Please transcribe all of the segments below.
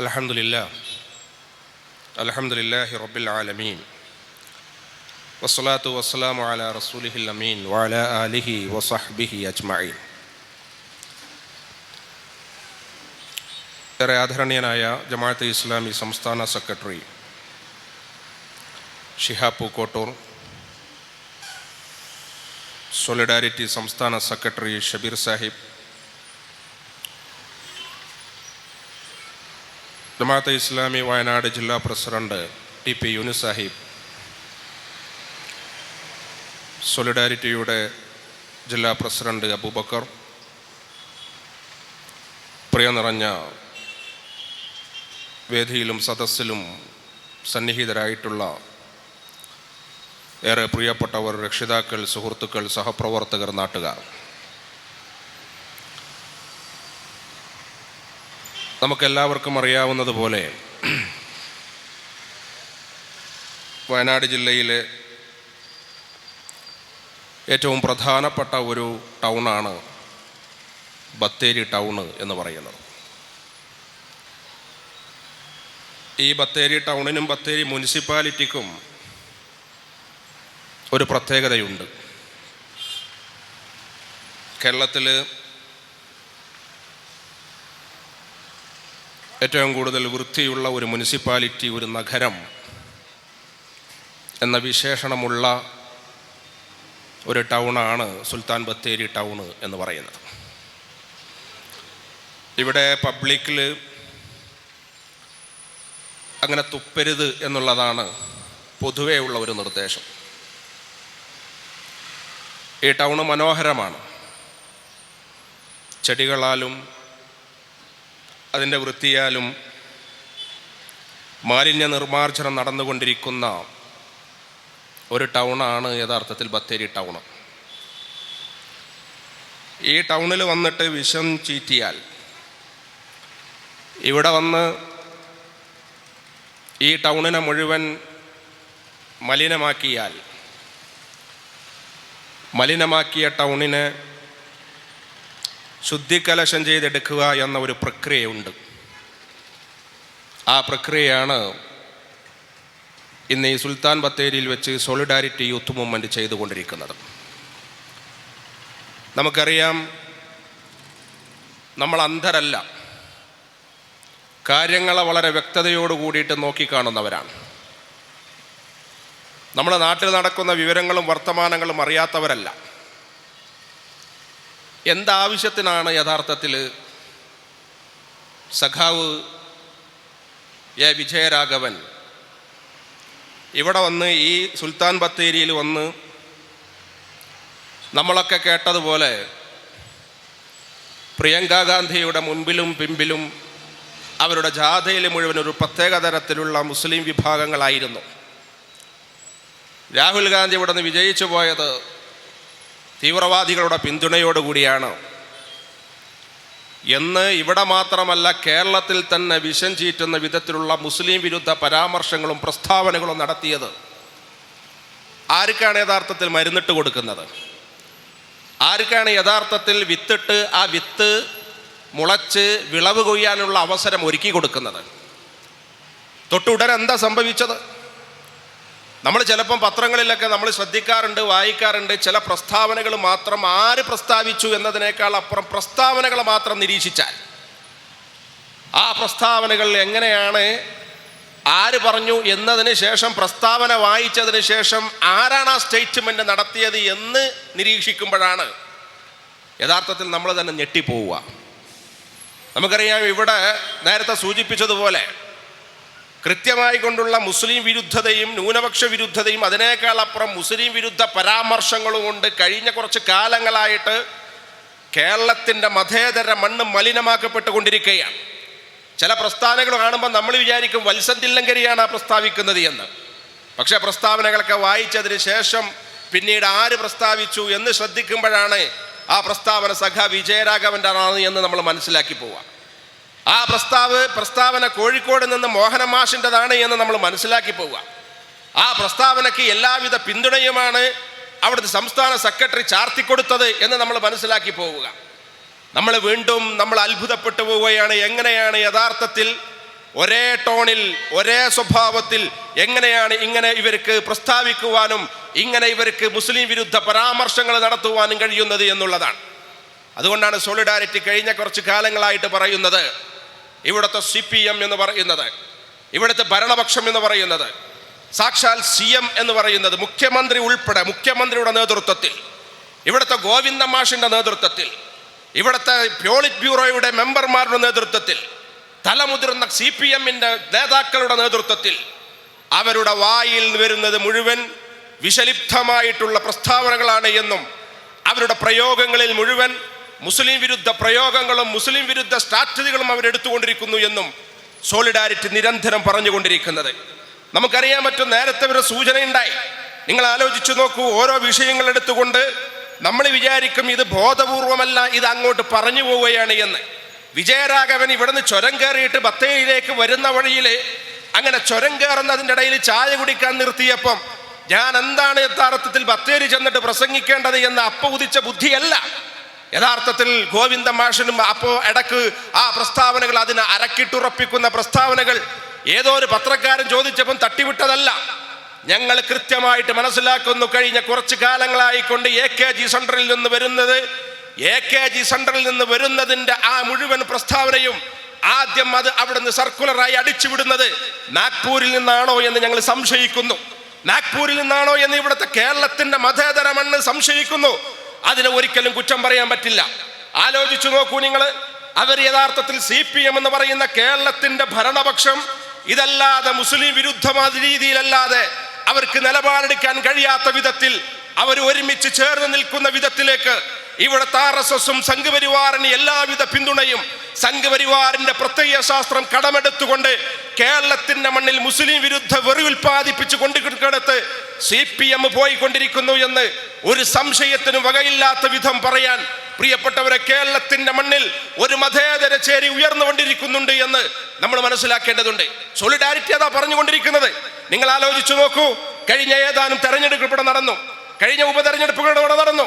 الحمد لله الحمد لله رب العالمين والصلاة والسلام على رسوله الأمين وعلى آله وصحبه أجمعين ഏറെ ആദരണീയനായ ജമാഅത്തെ ഇസ്ലാമി സംസ്ഥാന സെക്രട്ടറി ഷിഹാബ് പൂക്കോട്ടൂർ സോളിഡാരിറ്റി സംസ്ഥാന സെക്രട്ടറി ഷബീർ സാഹിബ് ജമാഅത്തെ ഇസ്ലാമി വയനാട് ജില്ലാ president T P Yunus Sahib സോളിഡാരിറ്റിയുടെ ജില്ലാ പ്രസിഡന്റ് അബൂബക്കർ പ്രിയ നിറഞ്ഞ വേദിയിലും സദസ്സിലും സന്നിഹിതരായിട്ടുള്ള ഏറെ പ്രിയപ്പെട്ടവർ രക്ഷിതാക്കൾ സുഹൃത്തുക്കൾ സഹപ്രവർത്തകർ നാട്ടുകാർ. നമുക്കെല്ലാവർക്കും അറിയാവുന്നതുപോലെ വയനാട് ജില്ലയിലെ ഏറ്റവും പ്രധാനപ്പെട്ട ഒരു ടൗണാണ് ബത്തേരി ടൗണ് എന്ന് പറയുന്നത്. ഈ ബത്തേരി ടൗണിനും ബത്തേരി മുനിസിപ്പാലിറ്റിക്കും ഒരു പ്രത്യേകതയുണ്ട്. കേരളത്തിൽ ഏറ്റവും കൂടുതൽ വൃത്തിയുള്ള ഒരു മുനിസിപ്പാലിറ്റി ഒരു നഗരം എന്ന വിശേഷണമുള്ള ഒരു ടൗണാണ് സുൽത്താൻ ബത്തേരി ടൗണ് എന്ന് പറയുന്നത്. ഇവിടെ പബ്ലിക്കിൽ അങ്ങനെ തുപ്പരുത് എന്നുള്ളതാണ് പൊതുവേ ഉള്ള ഒരു നിർദ്ദേശം. ഈ ടൗണ് മനോഹരമാണ്. ചെടികളാലും അതിന്റെ വൃത്തിയാലും മാലിന്യ നിർമ്മാർജനം നടന്നുകൊണ്ടിരിക്കുന്ന ഒരു ടൗണാണ് യഥാർത്ഥത്തിൽ ബത്തേരി ടൗണ് ഈ ടൗണിൽ വന്നിട്ട് വിഷം ചീറ്റിയാൽ ഇവിടെ വന്ന് ഈ ടൗണിനെ മുഴുവൻ മലിനമാക്കിയാൽ മലിനമാക്കിയ ടൗണിനെ ശുദ്ധിക്കലശം ചെയ്തെടുക്കുക എന്ന ഒരു പ്രക്രിയയുണ്ട്. ആ പ്രക്രിയയാണ് ഇന്ന് ഈ സുൽത്താൻ ബത്തേരിയിൽ വെച്ച് സോളിഡാരിറ്റി യൂത്ത് മൂവ്മെന്റ് ചെയ്തുകൊണ്ടിരിക്കുന്നത്. നമുക്കറിയാം നമ്മൾ അന്ധരല്ല. കാര്യങ്ങളെ വളരെ വ്യക്തതയോട് കൂടിയിട്ട് നോക്കിക്കാണുന്നവരാണ്. നമ്മുടെ നാട്ടിൽ നടക്കുന്ന വിവരങ്ങളും വർത്തമാനങ്ങളും അറിയാത്തവരല്ല. എന്താവശ്യത്തിനാണ് യഥാർത്ഥത്തിൽ സഖാവ് എ വിജയരാഘവൻ ഇവിടെ വന്ന് ഈ സുൽത്താൻ ബത്തേരിയിൽ വന്ന് നമ്മളൊക്കെ കേട്ടതുപോലെ പ്രിയങ്ക ഗാന്ധിയുടെ മുൻപിലും പിമ്പിലും അവരുടെ ജാഥയിൽ മുഴുവൻ ഒരു പ്രത്യേക തരത്തിലുള്ള മുസ്ലിം വിഭാഗങ്ങളായിരുന്നു. രാഹുൽ ഗാന്ധി ഇവിടെ നിന്ന് വിജയിച്ചു പോയത് തീവ്രവാദികളുടെ പിന്തുണയോടുകൂടിയാണ്. എന്ന് ഇവിടെ മാത്രമല്ല കേരളത്തിൽ തന്നെ വിഷം ചീറ്റുന്ന വിധത്തിലുള്ള മുസ്ലിം വിരുദ്ധ പരാമർശങ്ങളും പ്രസ്താവനകളും നടത്തിയത്. ആർക്കാണ് യഥാർത്ഥത്തിൽ മരുന്നിട്ട് കൊടുക്കുന്നത്? ആർക്കാണ് യഥാർത്ഥത്തിൽ വിത്തിട്ട് ആ വിത്ത് മുളച്ച് വിളവ് കൊയ്യാനുള്ള അവസരം ഒരുക്കി കൊടുക്കുന്നത്? തൊട്ടുടനെ എന്താ സംഭവിച്ചത്? നമ്മൾ ചിലപ്പം പത്രങ്ങളിലൊക്കെ നമ്മൾ ശ്രദ്ധിക്കാറുണ്ട് വായിക്കാറുണ്ട്. ചില പ്രസ്താവനകൾ മാത്രം ആര് പ്രസ്താവിച്ചു എന്നതിനേക്കാൾ അപ്പുറം പ്രസ്താവനകൾ മാത്രം നിരീക്ഷിച്ചാൽ. ആ പ്രസ്താവനകൾ എങ്ങനെയാണ് ആര് പറഞ്ഞു എന്നതിന് ശേഷം പ്രസ്താവന വായിച്ചതിന് ശേഷം ആരാണ് ആ സ്റ്റേറ്റ്മെന്റ് നടത്തിയത് എന്ന് നിരീക്ഷിക്കുമ്പോഴാണ് യഥാർത്ഥത്തിൽ നമ്മൾ തന്നെ ഞെട്ടിപ്പോവുക. നമുക്കറിയാം ഇവിടെ നേരത്തെ സൂചിപ്പിച്ചതുപോലെ കൃത്യമായി കൊണ്ടുള്ള മുസ്ലിം വിരുദ്ധതയും ന്യൂനപക്ഷ വിരുദ്ധതയും അതിനേക്കാൾ അപ്പുറം മുസ്ലിം വിരുദ്ധ പരാമർശങ്ങളും കൊണ്ട് കഴിഞ്ഞ കുറച്ച് കാലങ്ങളായിട്ട് കേരളത്തിന്റെ മതേതര മണ്ണ് മലിനമാക്കപ്പെട്ടുകൊണ്ടിരിക്കുകയാണ്. ചില പ്രസ്താവനകൾ കാണുമ്പോൾ നമ്മൾ വിചാരിക്കും വത്സന്തില്ലങ്കരിയാണ് ആ പ്രസ്താവിക്കുന്നത് എന്ന്. പക്ഷേ പ്രസ്താവനകളൊക്കെ വായിച്ചതിന് ശേഷം പിന്നീട് ആര് പ്രസ്താവിച്ചു എന്ന് ശ്രദ്ധിക്കുമ്പോഴാണ് ആ പ്രസ്താവന സഖ വിജയരാഘവന്റെ ആണ് എന്ന് നമ്മൾ മനസ്സിലാക്കി പോവാം ആ പ്രസ്താവ് പ്രസ്താവന കോഴിക്കോട് നിന്ന് മോഹന മോഹനമാഷിന്റെതാണ് എന്ന് നമ്മൾ മനസ്സിലാക്കി പോവുക. ആ പ്രസ്താവനയ്ക്ക് എല്ലാവിധ പിന്തുണയുമാണ് അവിടുത്തെ സംസ്ഥാന സെക്രട്ടറി ചാർത്തിക്കൊടുത്തത് എന്ന് നമ്മൾ മനസ്സിലാക്കി പോവുക. നമ്മൾ വീണ്ടും നമ്മൾ അത്ഭുതപ്പെട്ടു പോവുകയാണ്. എങ്ങനെയാണ് യഥാർത്ഥത്തിൽ ഒരേ ടോണിൽ ഒരേ സ്വഭാവത്തിൽ എങ്ങനെയാണ് ഇങ്ങനെ ഇവർക്ക് പ്രസ്താവിക്കുവാനും ഇങ്ങനെ ഇവർക്ക് മുസ്ലിം വിരുദ്ധ പരാമർശങ്ങൾ നടത്തുവാനും കഴിയുന്നത് എന്നുള്ളതാണ്. അതുകൊണ്ടാണ് സോളിഡാരിറ്റി കഴിഞ്ഞ കുറച്ച് കാലങ്ങളായിട്ട് പറയുന്നത് ഇവിടുത്തെ സി പി എം എന്ന് പറയുന്നത് ഇവിടുത്തെ ഭരണപക്ഷം എന്ന് പറയുന്നത് സാക്ഷാൽ സി എം എന്ന് പറയുന്നത് മുഖ്യമന്ത്രി ഉൾപ്പെടെ മുഖ്യമന്ത്രിയുടെ നേതൃത്വത്തിൽ ഇവിടുത്തെ ഗോവിന്ദ മാഷിന്റെ നേതൃത്വത്തിൽ ഇവിടുത്തെ പോളിറ്റ് ബ്യൂറോയുടെ മെമ്പർമാരുടെ നേതൃത്വത്തിൽ തലമുതിർന്ന സി പി എമ്മിന്റെ നേതാക്കളുടെ നേതൃത്വത്തിൽ അവരുടെ വായിൽ വരുന്നത് മുഴുവൻ വിഷലിപ്തമായിട്ടുള്ള പ്രസ്താവനകളാണ് എന്നും അവരുടെ പ്രയോഗങ്ങളിൽ മുഴുവൻ മുസ്ലിം വിരുദ്ധ പ്രയോഗങ്ങളും മുസ്ലിം വിരുദ്ധ സ്ട്രാറ്റജികളും അവരെടുത്തുകൊണ്ടിരിക്കുന്നു എന്നും സോളിഡാരിറ്റി നിരന്തരം പറഞ്ഞുകൊണ്ടിരിക്കുന്നത്. നമുക്കറിയാൻ പറ്റും നേരത്തെ ഒരു സൂചനയുണ്ടായി. നിങ്ങൾ ആലോചിച്ചു നോക്കൂ ഓരോ വിഷയങ്ങൾ എടുത്തുകൊണ്ട് നമ്മൾ വിചാരിക്കും ഇത് ബോധപൂർവമല്ല ഇത് അങ്ങോട്ട് പറഞ്ഞു പോവുകയാണ് എന്ന്. വിജയരാഘവൻ ഇവിടുന്ന് ചുരം കയറിയിട്ട് ബത്തേരിയിലേക്ക് വരുന്ന വഴിയിൽ അങ്ങനെ ചുരം കയറുന്നതിന്റെ ഇടയിൽ ചായ കുടിക്കാൻ നിർത്തിയപ്പം ഞാൻ എന്താണ് യഥാർത്ഥത്തിൽ ബത്തേരി ചെന്നിട്ട് പ്രസംഗിക്കേണ്ടത് എന്ന് അപ്പ ഉദിച്ച ബുദ്ധിയല്ല. യഥാർത്ഥത്തിൽ ഗോവിന്ദ മാഷനും അപ്പോ ഇടയ്ക്ക് ആ പ്രസ്താവനകൾ അതിന് അരക്കിട്ടുറപ്പിക്കുന്ന പ്രസ്താവനകൾ. ഏതോ ഒരു പത്രക്കാരൻ ചോദിച്ചപ്പം തട്ടിവിട്ടതല്ല. ഞങ്ങൾ കൃത്യമായിട്ട് മനസ്സിലാക്കുന്നു കഴിഞ്ഞ കുറച്ച് കാലങ്ങളായിക്കൊണ്ട് എ കെ ജി സെന്ററിൽ നിന്ന് വരുന്നത്. എ കെ ജി സെന്ററിൽ നിന്ന് വരുന്നതിന്റെ ആ മുഴുവൻ പ്രസ്താവനയും ആദ്യം അത് അവിടുന്ന് സർക്കുലറായി അടിച്ചുവിടുന്നത് നാഗ്പൂരിൽ നിന്നാണോ എന്ന് ഞങ്ങൾ സംശയിക്കുന്നു. നാഗ്പൂരിൽ നിന്നാണോ എന്ന് ഇവിടുത്തെ കേരളത്തിന്റെ മതേതര മണ്ണ് സംശയിക്കുന്നു. അതിന് ഒരിക്കലും കുറ്റം പറയാൻ പറ്റില്ല. ആലോചിച്ചു നോക്കൂ നിങ്ങൾ അവർ യഥാർത്ഥത്തിൽ സി പി എം എന്ന് പറയുന്ന കേരളത്തിന്റെ ഭരണപക്ഷം ഇതല്ലാതെ മുസ്ലിം വിരുദ്ധമായ രീതിയിലല്ലാതെ അവർക്ക് നിലപാടെടുക്കാൻ കഴിയാത്ത വിധത്തിൽ അവർ ഒരുമിച്ച് ചേർന്ന് നിൽക്കുന്ന വിധത്തിലേക്ക് ഇവിടുത്തെ ആർ എസ് എസും സംഘപരിവാറിന് എല്ലാവിധ പിന്തുണയും സംഘപരിവാറിന്റെ പ്രത്യയ ശാസ്ത്രം കടമെടുത്തുകൊണ്ട് കേരളത്തിന്റെ മണ്ണിൽ മുസ്ലിം വിരുദ്ധ വെറി ഉൽപ്പാദിപ്പിച്ചു കൊണ്ടിരിക്കുന്നിടത്ത് സി പി എം പോയിക്കൊണ്ടിരിക്കുന്നു എന്ന് ഒരു സംശയത്തിനും വകയില്ലാത്ത വിധം പറയാൻ പ്രിയപ്പെട്ടവരെ കേരളത്തിന്റെ മണ്ണിൽ ഒരു മതേതര ചേരി ഉയർന്നുകൊണ്ടിരിക്കുന്നുണ്ട് എന്ന് നമ്മൾ മനസ്സിലാക്കേണ്ടതുണ്ട്. സോളിഡാരിറ്റി അതാ പറഞ്ഞുകൊണ്ടിരിക്കുന്നത്. നിങ്ങൾ ആലോചിച്ചു നോക്കൂ കഴിഞ്ഞ ഏതാനും തെരഞ്ഞെടുപ്പ് നടന്നു. കഴിഞ്ഞ ഉപതെരഞ്ഞെടുപ്പുകൾ ഇവിടെ നടന്നു.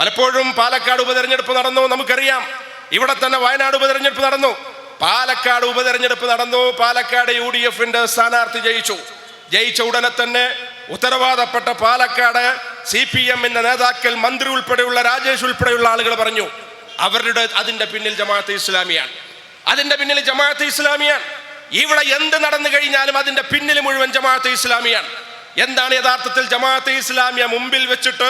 പലപ്പോഴും പാലക്കാട് ഉപതെരഞ്ഞെടുപ്പ് നടന്നു നമുക്കറിയാം. ഇവിടെ തന്നെ വയനാട് ഉപതെരഞ്ഞെടുപ്പ് നടന്നു. പാലക്കാട് ഉപതെരഞ്ഞെടുപ്പ് നടന്നു. പാലക്കാട് യു ഡി എഫിന്റെ സ്ഥാനാർത്ഥി ജയിച്ചു. ജയിച്ച ഉടനെ തന്നെ ഉത്തരവാദപ്പെട്ട പാലക്കാട് സി പി എമ്മിന്റെ നേതാക്കൾ മന്ത്രി ഉൾപ്പെടെയുള്ള രാജേഷ് ഉൾപ്പെടെയുള്ള ആളുകൾ പറഞ്ഞു അവരുടെ അതിന്റെ പിന്നിൽ ജമാഅത്ത് ഇസ്ലാമിയാണ്. അതിന്റെ പിന്നിൽ ജമാഅത്ത് ഇസ്ലാമിയാണ്. ഇവിടെ എന്ത് നടന്നു കഴിഞ്ഞാലും അതിന്റെ പിന്നിൽ മുഴുവൻ ജമാഅത്ത് ഇസ്ലാമിയാണ്. എന്താണ് യഥാർത്ഥത്തിൽ ജമാഅത്ത് ഇസ്ലാമിയ മുമ്പിൽ വെച്ചിട്ട്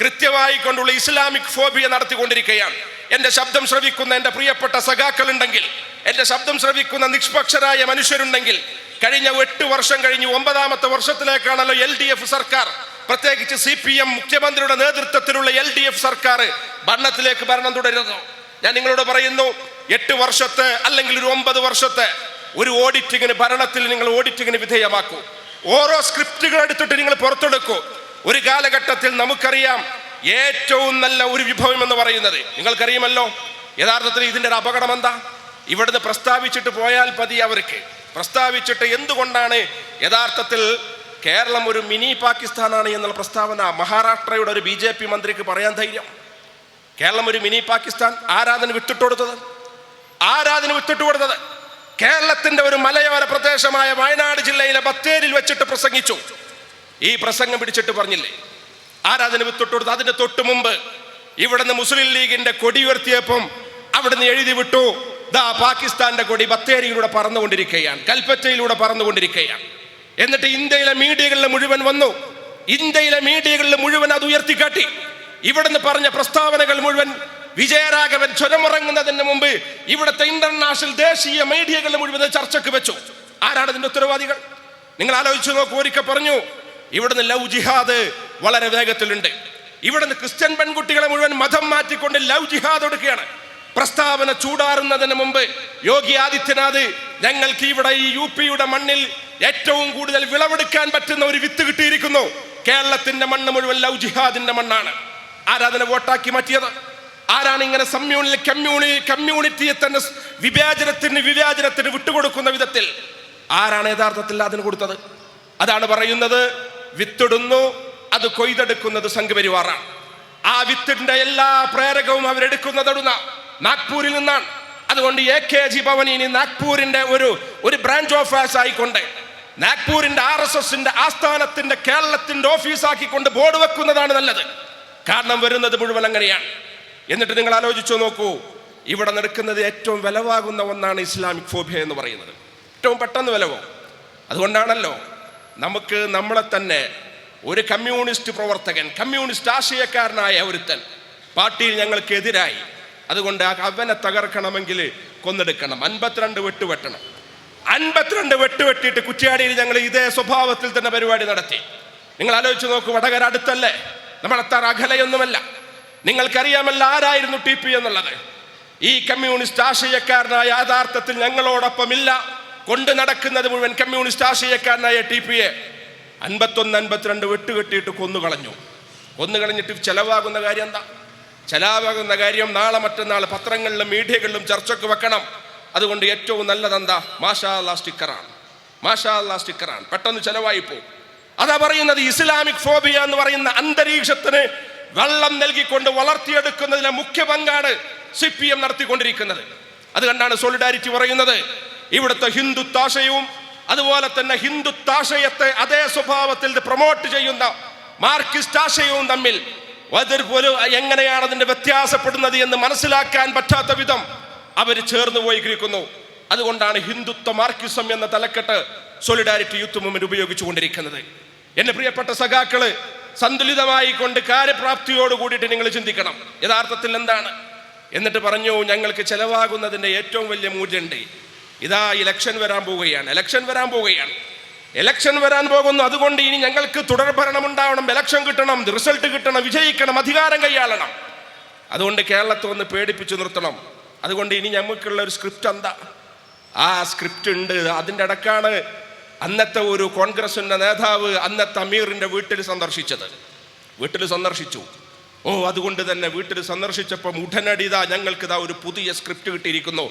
കൃത്യമായി കൊണ്ടുള്ള ഇസ്ലാമിക് ഫോബിയ നടത്തിക്കൊണ്ടിരിക്കുകയാണ്. എന്റെ ശബ്ദം ശ്രവിക്കുന്ന എന്റെ പ്രിയപ്പെട്ട സഖാക്കൾ ഉണ്ടെങ്കിൽ എന്റെ ശബ്ദം ശ്രവിക്കുന്ന നിഷ്പക്ഷരായ മനുഷ്യരുണ്ടെങ്കിൽ കഴിഞ്ഞ എട്ട് വർഷം കഴിഞ്ഞു ഒമ്പതാമത്തെ വർഷത്തിലേക്കാണല്ലോ എൽ ഡി എഫ് സർക്കാർ. പ്രത്യേകിച്ച് സി പി എം മുഖ്യമന്ത്രിയുടെ നേതൃത്വത്തിലുള്ള എൽ ഡി എഫ് സർക്കാർ ഭരണത്തിലേക്ക് ഭരണം തുടരുന്നു. ഞാൻ നിങ്ങളോട് പറയുന്നു എട്ട് വർഷത്തെ അല്ലെങ്കിൽ ഒരു ഒമ്പത് വർഷത്തെ ഒരു ഓഡിറ്റിങ്ങിന് ഭരണത്തിൽ നിങ്ങൾ ഓഡിറ്റിങ്ങിന് വിധേയമാക്കൂ. ഓരോ സ്ക്രിപ്റ്റുകൾ എടുത്തിട്ട് നിങ്ങൾ പുറത്തെടുക്കൂ. ഒരു കാലഘട്ടത്തിൽ നമുക്കറിയാം ഏറ്റവും നല്ല ഒരു വിഭവം എന്ന് പറയുന്നത്. നിങ്ങൾക്കറിയുമല്ലോ? യഥാർത്ഥത്തിൽ ഇതിന്റെ ഒരു അപകടം എന്താ? ഇവിടുന്ന് പ്രസ്താവിച്ചിട്ട് പോയാൽ മതി അവർക്ക്. പ്രസ്താവിച്ചിട്ട് എന്തുകൊണ്ടാണ് യഥാർത്ഥത്തിൽ കേരളം ഒരു മിനി പാകിസ്ഥാനാണ് എന്നുള്ള പ്രസ്താവന മഹാരാഷ്ട്രയുടെ ഒരു ബി ജെ പി മന്ത്രിക്ക് പറയാൻ ധൈര്യം? കേരളം ഒരു മിനി പാകിസ്ഥാൻ ആരാധന വിട്ടിട്ട് കൊടുത്തത്? ആരാധന വിട്ടിട്ട് കൊടുത്തത്? കേരളത്തിന്റെ ഒരു മലയോര പ്രദേശമായ വയനാട് ജില്ലയിലെ ബത്തേരിൽ വെച്ചിട്ട് പ്രസംഗിച്ചു. ഈ പ്രസംഗം പിടിച്ചിട്ട് പറഞ്ഞില്ലേ? ആരാധന വിത്തിട്ട് കൊടുത്തു അതിന്റെ തൊട്ട് മുമ്പ് ഇവിടുന്ന് മുസ്ലിം ലീഗിന്റെ കൊടി ഉയർത്തിയപ്പം അവിടുന്ന് എഴുതി വിട്ടു. ദാ പാകിസ്ഥാന്റെ കൊടി ബത്തേരിയിലൂടെ പറന്നുകൊണ്ടിരിക്കുകയാണ് കൽപ്പറ്റയിലൂടെ പറന്നുകൊണ്ടിരിക്കുകയാണ്. എന്നിട്ട് ഇന്ത്യയിലെ മീഡിയകളിൽ മുഴുവൻ വന്നു. ഇന്ത്യയിലെ മീഡിയകളിൽ മുഴുവൻ അത് ഉയർത്തിക്കാട്ടി. ഇവിടുന്ന് പറഞ്ഞ പ്രസ്താവനകൾ മുഴുവൻ വിജയരാഘവൻ ചുരമുറങ്ങുന്നതിന് മുമ്പ് ഇവിടുത്തെ ഇന്റർനാഷണൽ ദേശീയ മീഡിയകളിൽ മുഴുവൻ ചർച്ചയ്ക്ക് വെച്ചു. ആരാണ് ഇതിന്റെ ഉത്തരവാദികൾ? നിങ്ങൾ ആലോചിച്ചു നോക്കൂ ഒരിക്കൽ പറഞ്ഞു ഇവിടുന്ന് ലവ് ജിഹാദ് വളരെ വേഗത്തിലുണ്ട്. ഇവിടുന്ന് ക്രിസ്ത്യൻ പെൺകുട്ടികളെ മുഴുവൻ മതം മാറ്റിക്കൊണ്ട് ലവ് ജിഹാദ് എടുക്കുകയാണ്. പ്രസ്താവന ചൂടാറുന്നതിന് മുമ്പ് യോഗി ആദിത്യനാഥ് ഞങ്ങൾക്ക് ഇവിടെ ഈ യു പിയുടെ മണ്ണിൽ ഏറ്റവും കൂടുതൽ വിളവെടുക്കാൻ പറ്റുന്ന ഒരു വിത്ത് കിട്ടിയിരിക്കുന്നു. കേരളത്തിന്റെ മണ്ണ് മുഴുവൻ ലവ് ജിഹാദിന്റെ മണ്ണാണ്. ആരാധന വോട്ടാക്കി മാറ്റിയത്? ആരാണ് ഇങ്ങനെ കമ്മ്യൂണി കമ്മ്യൂണി കമ്മ്യൂണിറ്റിയെ തന്നെ വിവേചനത്തിന് വിവേചനത്തിന് വിട്ടുകൊടുക്കുന്ന വിധത്തിൽ ആരാണ് യഥാർത്ഥത്തിൽ അതിന് കൊടുത്തത്? അതാണ് പറയുന്നത് വിത്തിടുന്നു അത് കൊയ്തെടുക്കുന്നത് സംഘപരിവാറാണ്. ആ വിത്തിന്റെ എല്ലാ പ്രേരകവും അവരെടുക്കുന്നത് എവിടുന്ന നാഗ്പൂരിൽ നിന്നാണ്. അതുകൊണ്ട് എ കെ ജി ഭവൻ ഇനി നാഗ്പൂരിന്റെ ഒരു ഒരു ബ്രാഞ്ച് ഓഫീസ് ആയിക്കൊണ്ട് നാഗ്പൂരിന്റെ ആർ എസ് എസിന്റെ ആസ്ഥാനത്തിന്റെ കേരളത്തിന്റെ ഓഫീസാക്കിക്കൊണ്ട് ബോർഡ് വെക്കുന്നതാണ് നല്ലത്. കാരണം വരുന്നത് മുഴുവൻ അങ്ങനെയാണ്. എന്നിട്ട് നിങ്ങൾ ആലോചിച്ചു നോക്കൂ. ഇവിടെ നടക്കുന്നത് ഏറ്റവും വിലവാകുന്ന ഒന്നാണ് ഇസ്ലാമിക് ഫോബിയ എന്ന് പറയുന്നത്. ഏറ്റവും പെട്ടെന്ന് വിലവോ. അതുകൊണ്ടാണല്ലോ നമുക്ക് നമ്മളെ തന്നെ ഒരു കമ്മ്യൂണിസ്റ്റ് പ്രവർത്തകൻ കമ്മ്യൂണിസ്റ്റ് ആശയക്കാരനായ ഒരുത്തൻ പാർട്ടിയിൽ ഞങ്ങൾക്കെതിരായി അതുകൊണ്ട് അവനെ തകർക്കണമെങ്കിൽ കൊന്നെടുക്കണം. അൻപത്തിരണ്ട് വെട്ടുവെട്ടണം അൻപത്തിരണ്ട് വെട്ടുവെട്ടിയിട്ട് കുറ്റിയാടിയിൽ ഞങ്ങൾ ഇതേ സ്വഭാവത്തിൽ തന്നെ പരിപാടി നടത്തി. നിങ്ങൾ ആലോചിച്ച് നോക്കൂ വടകര അടുത്തല്ലേ? നമ്മൾ അത്ര അകലയൊന്നുമല്ല. നിങ്ങൾക്കറിയാമല്ല ആരായിരുന്നു ടി പി എന്നുള്ളത്. ഈ കമ്മ്യൂണിസ്റ്റ് ആശയക്കാരനായ യഥാർത്ഥത്തിൽ ഞങ്ങളോടൊപ്പമില്ല. കൊണ്ടു നടക്കുന്നത് മുഴുവൻ കമ്മ്യൂണിസ്റ്റ് ആശയക്കാരനായ ടി പി എ. അൻപത്തൊന്ന് അൻപത്തിരണ്ട് വെട്ടുകെട്ടിയിട്ട് കൊന്നുകളഞ്ഞു. കൊന്നുകളഞ്ഞിട്ട് ചെലവാകുന്ന കാര്യം എന്താ? ചെലവാകുന്ന കാര്യം നാളെ മറ്റന്നാൾ പത്രങ്ങളിലും മീഡിയകളിലും ചർച്ചയ്ക്ക് വെക്കണം. അതുകൊണ്ട് ഏറ്റവും നല്ലതെന്താ? മാഷാ അല്ലാ സ്റ്റിക്കറാണ്. മാഷാ അല്ലാ സ്റ്റിക്കറാണ്. പെട്ടെന്ന് ചെലവായി പോകും അതാ പറയുന്നത് ഇസ്ലാമിക് ഫോബിയ എന്ന് പറയുന്ന അന്തരീക്ഷത്തിന് വെള്ളം നൽകിക്കൊണ്ട് വളർത്തിയെടുക്കുന്നതിലെ മുഖ്യ പങ്കാണ് സി പി എം നടത്തിക്കൊണ്ടിരിക്കുന്നത്. അതുകൊണ്ടാണ് സോളിഡാരിറ്റി പറയുന്നത്. ഇവിടുത്തെ ഹിന്ദുത്താശയവും അതുപോലെ തന്നെ ഹിന്ദുത്താശയത്തെ അതേ സ്വഭാവത്തിൽ പ്രൊമോട്ട് ചെയ്യുന്ന മാർക്സിസ്റ്റ് ആശയവും തമ്മിൽ പോലും എങ്ങനെയാണ് അതിന്റെ വ്യത്യാസപ്പെടുന്നത് എന്ന് മനസ്സിലാക്കാൻ പറ്റാത്ത വിധം അവർ ചേർന്ന് പോയിരിക്കുന്നു അതുകൊണ്ടാണ് ഹിന്ദുത്വ മാർക്സിസം എന്ന തലക്കെട്ട് സോളിഡാരിറ്റി യൂത്ത് മൂവ്മെന്റ് ഉപയോഗിച്ചു കൊണ്ടിരിക്കുന്നത് എന്റെ പ്രിയപ്പെട്ട സഖാക്കൾ സന്തുലിതമായി കൊണ്ട് കാര്യപ്രാപ്തിയോട് കൂടിയിട്ട് നിങ്ങൾ ചിന്തിക്കണം. യഥാർത്ഥത്തിൽ എന്താണ്? എന്നിട്ട് പറഞ്ഞു ഞങ്ങൾക്ക് ചെലവാകുന്നതിന്റെ ഏറ്റവും വലിയ മൂല്യമുണ്ട്. ഇതാ ഇലക്ഷൻ വരാൻ പോവുകയാണ്. ഇലക്ഷൻ വരാൻ പോവുകയാണ്. ഇലക്ഷൻ വരാൻ പോകുന്നു. അതുകൊണ്ട് ഇനി ഞങ്ങൾക്ക് തുടർ ഭരണം ഉണ്ടാവണം. എലക്ഷൻ കിട്ടണം റിസൾട്ട് കിട്ടണം വിജയിക്കണം അധികാരം കൈയാളണം. അതുകൊണ്ട് കേരളത്തെ ഒന്ന് പേടിപ്പിച്ചു നിർത്തണം. അതുകൊണ്ട് ഇനി ഞമ്മക്കുള്ള ഒരു സ്ക്രിപ്റ്റ് എന്താ? ആ സ്ക്രിപ്റ്റ് ഉണ്ട്. അതിന്റെ ഇടക്കാണ് അന്നത്തെ ഒരു കോൺഗ്രസിന്റെ നേതാവ് അന്നത്തെ അമീറിന്റെ വീട്ടിൽ സന്ദർശിച്ചത്. വീട്ടിൽ സന്ദർശിച്ചു. ഓ അതുകൊണ്ട് തന്നെ വീട്ടിൽ സന്ദർശിച്ചപ്പോൾ ഉടനടി ഇതാ ഞങ്ങൾക്ക് ഇതാ ഒരു പുതിയ സ്ക്രിപ്റ്റ് കിട്ടിയിരിക്കുന്നു.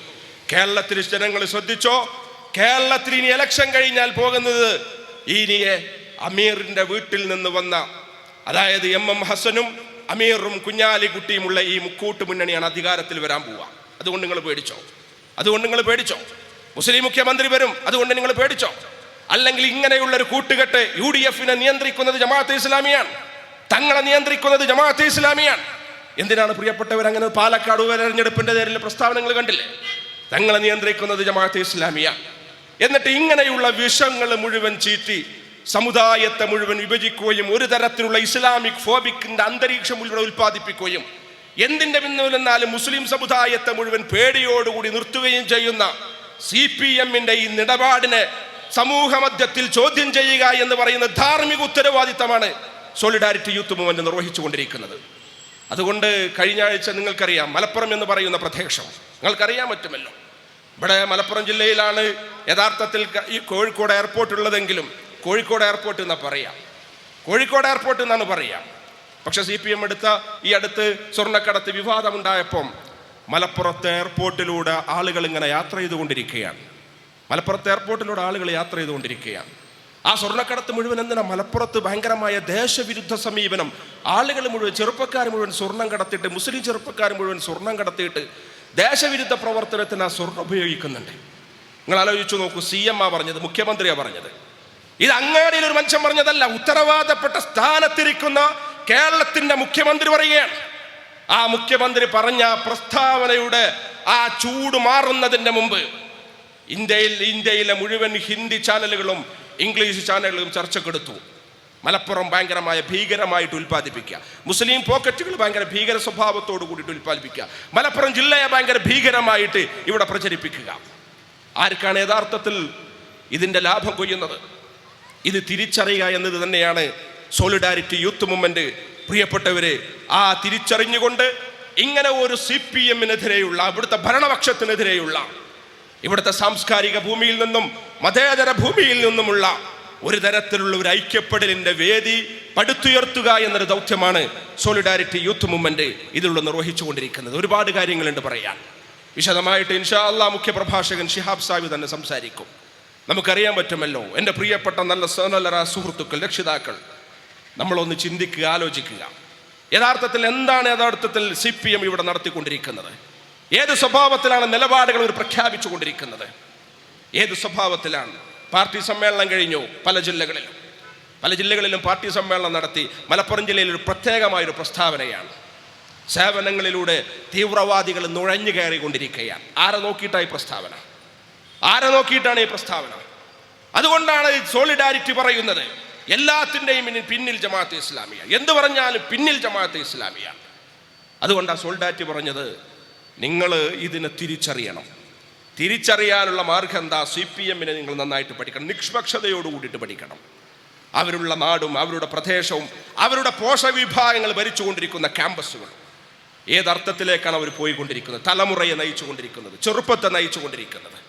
കേരളത്തിൽ ജനങ്ങൾ ശ്രദ്ധിച്ചോ? കേരളത്തിൽ ഇനി ഇലക്ഷൻ കഴിഞ്ഞാൽ പോകുന്നത് ഇനിയെ അമീറിന്റെ വീട്ടിൽ നിന്ന് വന്ന അതായത് എം എം ഹസനും അമീറും കുഞ്ഞാലിക്കുട്ടിയുമുള്ള ഈ മുക്കൂട്ട് മുന്നണിയാണ് അധികാരത്തിൽ വരാൻ പോവുക. അതുകൊണ്ട് നിങ്ങൾ പേടിച്ചോ? അതുകൊണ്ട് നിങ്ങൾ പേടിച്ചോ? മുസ്ലിം മുഖ്യമന്ത്രി വരും അതുകൊണ്ട് നിങ്ങൾ പേടിച്ചോ? അല്ലെങ്കിൽ ഇങ്ങനെയുള്ള ഒരു കൂട്ടുകെട്ട് യു ഡി എഫിനെ നിയന്ത്രിക്കുന്നത് ജമാഅത്തെ ഇസ്ലാമിയാണ്. തങ്ങളെ നിയന്ത്രിക്കുന്നത് ജമാഅത്തെ ഇസ്ലാമിയാണ്. എന്തിനാണ് പ്രിയപ്പെട്ടവർ അങ്ങനെ പാലക്കാട് തെരഞ്ഞെടുപ്പിന്റെ പേരിൽ പ്രസ്താവനകൾ കണ്ടില്ലേ? തങ്ങളെ നിയന്ത്രിക്കുന്നത് ജമാഅത്തെ ഇസ്ലാമിയാണ്. എന്നിട്ട് ഇങ്ങനെയുള്ള വിഷങ്ങൾ മുഴുവൻ ചീറ്റി സമുദായത്തെ മുഴുവൻ വിഭജിക്കുകയും ഒരു തരത്തിലുള്ള ഇസ്ലാമിക് ഫോബിക്കിന്റെ അന്തരീക്ഷം മുഴുവൻ ഉൽപ്പാദിപ്പിക്കുകയും എന്തിന്റെ പിന്നിലെന്നാലും മുസ്ലിം സമുദായത്തെ മുഴുവൻ പേടിയോടുകൂടി നിർത്തുകയും ചെയ്യുന്ന സി പി എമ്മിന്റെ ഈ നിലപാടിനെ സമൂഹ മധ്യത്തിൽ ചോദ്യം ചെയ്യുക എന്ന് പറയുന്ന ധാർമ്മിക ഉത്തരവാദിത്തമാണ്. സോളിഡാരിറ്റി യൂത്ത് മൂവ്മെന്റ് നിർവഹിച്ചുകൊണ്ടിരിക്കുന്നത് അതുകൊണ്ട് കഴിഞ്ഞ ആഴ്ച നിങ്ങൾക്കറിയാം മലപ്പുറം എന്ന് പറയുന്ന പ്രദേശം. നിങ്ങൾക്കറിയാൻ പറ്റുമല്ലോ. ഇവിടെ മലപ്പുറം ജില്ലയിലാണ് യഥാർത്ഥത്തിൽ ഈ കോഴിക്കോട് എയർപോർട്ട് ഉള്ളതെങ്കിലും കോഴിക്കോട് എയർപോർട്ട് എന്നാ പറയാം. കോഴിക്കോട് എയർപോർട്ട് എന്നാണ് പറയാം. പക്ഷെ സി പി എം എടുത്ത ഈ അടുത്ത് സ്വർണക്കടത്ത് വിവാദമുണ്ടായപ്പം മലപ്പുറത്തെ എയർപോർട്ടിലൂടെ ആളുകൾ ഇങ്ങനെ യാത്ര ചെയ്തുകൊണ്ടിരിക്കുകയാണ്. മലപ്പുറത്തെ എയർപോർട്ടിലൂടെ ആളുകൾ യാത്ര ചെയ്തുകൊണ്ടിരിക്കുകയാണ്. ആ സ്വർണക്കടത്ത് മുഴുവൻ എന്തിനാ? മലപ്പുറത്ത് ഭയങ്കരമായ ദേശവിരുദ്ധ സമീപനം. ആളുകൾ മുഴുവൻ ചെറുപ്പക്കാർ മുഴുവൻ സ്വർണം കടത്തിയിട്ട് മുസ്ലിം ചെറുപ്പക്കാർ മുഴുവൻ സ്വർണം കടത്തിയിട്ട് ദേശവിരുദ്ധ പ്രവർത്തനത്തിന് ആ സ്വർണം ഉപയോഗിക്കുന്നുണ്ട്. നിങ്ങൾ ആലോചിച്ചു നോക്കൂ സി എം ആ പറഞ്ഞത് മുഖ്യമന്ത്രിയാ പറഞ്ഞത്. ഇത് അങ്ങാടിയിൽ ഒരു മനുഷ്യൻ പറഞ്ഞതല്ല ഉത്തരവാദപ്പെട്ട സ്ഥാനത്തിരിക്കുന്ന കേരളത്തിന്റെ മുഖ്യമന്ത്രി പറയുകയാണ്. ആ മുഖ്യമന്ത്രി പറഞ്ഞ പ്രസ്താവനയുടെ ആ ചൂട് മാറുന്നതിന്റെ മുമ്പ് ഇന്ത്യയിൽ ഇന്ത്യയിലെ മുഴുവൻ ഹിന്ദി ചാനലുകളും ഇംഗ്ലീഷ് ചാനലുകളും ചർച്ചക്കെടുത്തു. മലപ്പുറം ഭയങ്കരമായ ഭീകരമായിട്ട് ഉൽപ്പാദിപ്പിക്കുക. മുസ്ലിം പോക്കറ്റുകൾ ഭയങ്കര ഭീകര സ്വഭാവത്തോട് കൂടിയിട്ട് ഉൽപ്പാദിപ്പിക്കുക. മലപ്പുറം ജില്ലയെ ഭയങ്കര ഭീകരമായിട്ട് ഇവിടെ പ്രചരിപ്പിക്കുക. ആർക്കാണ് യഥാർത്ഥത്തിൽ ഇതിന്റെ ലാഭം കൊയ്യുന്നത്? ഇത് തിരിച്ചറിയുക എന്നത് തന്നെയാണ് സോളിഡാരിറ്റി യൂത്ത് മൂവ്മെന്റ് പ്രിയപ്പെട്ടവരെ ആ തിരിച്ചറിഞ്ഞുകൊണ്ട് ഇങ്ങനെ ഒരു സി പി എമ്മിനെതിരെയുള്ള ഇവിടുത്തെ ഭരണപക്ഷത്തിനെതിരെയുള്ള ഇവിടുത്തെ സാംസ്കാരിക ഭൂമിയിൽ നിന്നും മതേതര ഭൂമിയിൽ നിന്നുമുള്ള ഒരു തരത്തിലുള്ള ഒരു ഐക്യപ്പെടലിന്റെ വേദി പടുത്തുയർത്തുക എന്നൊരു ദൗത്യമാണ് സോളിഡാരിറ്റി യൂത്ത് മൂവ്മെന്റ് ഇതിലുള്ള നിർവഹിച്ചുകൊണ്ടിരിക്കുന്നത്. ഒരുപാട് കാര്യങ്ങളുണ്ട് പറയാൻ. വിശദമായിട്ട് ഇൻഷാ അള്ളാ മുഖ്യ പ്രഭാഷകൻ ഷിഹാബ് സാഹിബ് തന്നെ സംസാരിക്കും. നമുക്കറിയാൻ പറ്റുമല്ലോ എന്റെ പ്രിയപ്പെട്ട നല്ല സോനലറ സുഹൃത്തുക്കൾ രക്ഷിതാക്കൾ നമ്മളൊന്ന് ചിന്തിക്കുക ആലോചിക്കുക. യഥാർത്ഥത്തിൽ എന്താണ് യഥാർത്ഥത്തിൽ സി പി എം ഇവിടെ നടത്തിക്കൊണ്ടിരിക്കുന്നത്? ഏത് സ്വഭാവത്തിലാണ് നിലപാടുകൾ ഇവർ പ്രഖ്യാപിച്ചു കൊണ്ടിരിക്കുന്നത് ഏത് സ്വഭാവത്തിലാണ്? പാർട്ടി സമ്മേളനം കഴിഞ്ഞു പല ജില്ലകളിലും. പല ജില്ലകളിലും പാർട്ടി സമ്മേളനം നടത്തി മലപ്പുറം ജില്ലയിൽ ഒരു പ്രത്യേകമായൊരു പ്രസ്താവനയാണ്. സേവനങ്ങളിലൂടെ തീവ്രവാദികൾ നുഴഞ്ഞു കയറിക്കൊണ്ടിരിക്കുകയാണ്. ആരെ നോക്കിയിട്ടാണ് ഈ പ്രസ്താവന? ആരെ നോക്കിയിട്ടാണ് ഈ പ്രസ്താവന? അതുകൊണ്ടാണ് സോളിഡാരിറ്റി പറയുന്നത്. എല്ലാത്തിന്റെയും പിന്നിൽ- ജമാഅത്ത് ഇസ്ലാമിയ. എന്ത് പറഞ്ഞാലും പിന്നിൽ ജമാഅത്ത് ഇസ്ലാമിയ. അതുകൊണ്ടാണ് സോളിഡാരിറ്റി പറഞ്ഞത്. നിങ്ങൾ ഇതിനെ തിരിച്ചറിയണം. തിരിച്ചറിയാനുള്ള മാർഗം എന്താ? സി പി എമ്മിനെ നിങ്ങൾ നന്നായിട്ട് പഠിക്കണം. നിഷ്പക്ഷതയോട് കൂടിയിട്ട് പഠിക്കണം. അവരുള്ള നാടും അവരുടെ പ്രദേശവും അവരുടെ പോഷവിഭാഗങ്ങൾ ഭരിച്ചുകൊണ്ടിരിക്കുന്ന ക്യാമ്പസുകൾ ഏതർത്ഥത്തിലേക്കാണ് അവർ പോയിക്കൊണ്ടിരിക്കുന്നത്? തലമുറയെ നയിച്ചുകൊണ്ടിരിക്കുന്നത് ചെറുപ്പത്തെ നയിച്ചുകൊണ്ടിരിക്കുന്നത്.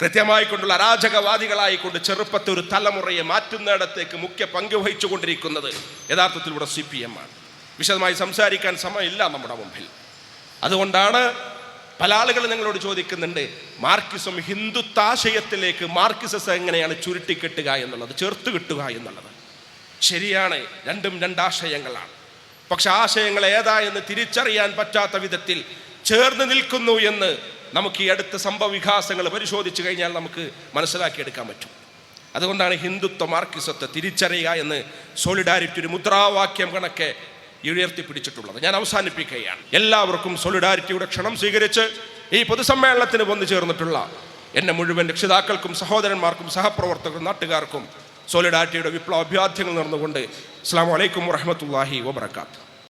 കൃത്യമായി അരാജകവാദികളായിക്കൊണ്ട് ചെറുപ്പത്തെ ഒരു തലമുറയെ മാറ്റുന്നിടത്തേക്ക് മുഖ്യ പങ്ക് വഹിച്ചുകൊണ്ടിരിക്കുന്നത് യഥാർത്ഥത്തിൽ ഇവിടെ സി പി എം ആണ്. വിശദമായി സംസാരിക്കാൻ സമയമില്ല നമ്മുടെ മുമ്പിൽ. അതുകൊണ്ടാണ് പല ആളുകൾ നിങ്ങളോട് ചോദിക്കുന്നുണ്ട് മാർക്കിസം ഹിന്ദുത്വാശയത്തിലേക്ക് മാർക്സിസം എങ്ങനെയാണ് ചുരുട്ടിക്കെട്ടുക എന്നുള്ളത് ചേർത്ത് കിട്ടുക എന്നുള്ളത്? ശരിയാണ് രണ്ടും രണ്ടാശയങ്ങളാണ് പക്ഷെ ആശയങ്ങൾ ഏതാ എന്ന് തിരിച്ചറിയാൻ പറ്റാത്ത വിധത്തിൽ ചേർന്ന് നിൽക്കുന്നു എന്ന് നമുക്ക് ഈ അടുത്ത സംഭവ വികാസങ്ങൾ പരിശോധിച്ചു കഴിഞ്ഞാൽ നമുക്ക് മനസ്സിലാക്കിയെടുക്കാൻ പറ്റും. അതുകൊണ്ടാണ് ഹിന്ദുത്വ മാർക്സിസത്തെ തിരിച്ചറിയുക എന്ന് സോളിഡാരിറ്റി ഒരു മുദ്രാവാക്യം കണക്കെ ഉയർത്തിപ്പിടിച്ചിട്ടുള്ളത്. ഞാൻ അവസാനിപ്പിക്കുകയാണ്. എല്ലാവർക്കും സോളിഡാരിറ്റിയുടെ ക്ഷണം സ്വീകരിച്ച് ഈ പൊതുസമ്മേളനത്തിന് വന്നു ചേർന്നിട്ടുള്ള എന്നെ മുഴുവൻ രക്ഷിതാക്കൾക്കും സഹോദരന്മാർക്കും സഹപ്രവർത്തകർക്കും നാട്ടുകാർക്കും സോളിഡാരിറ്റിയുടെ അഭ്യാർത്ഥികൾ നടന്നുകൊണ്ട്. അസ്സാം വലൈക്കും വറഹമത്തല്ലാഹി വബർക്കാത്തു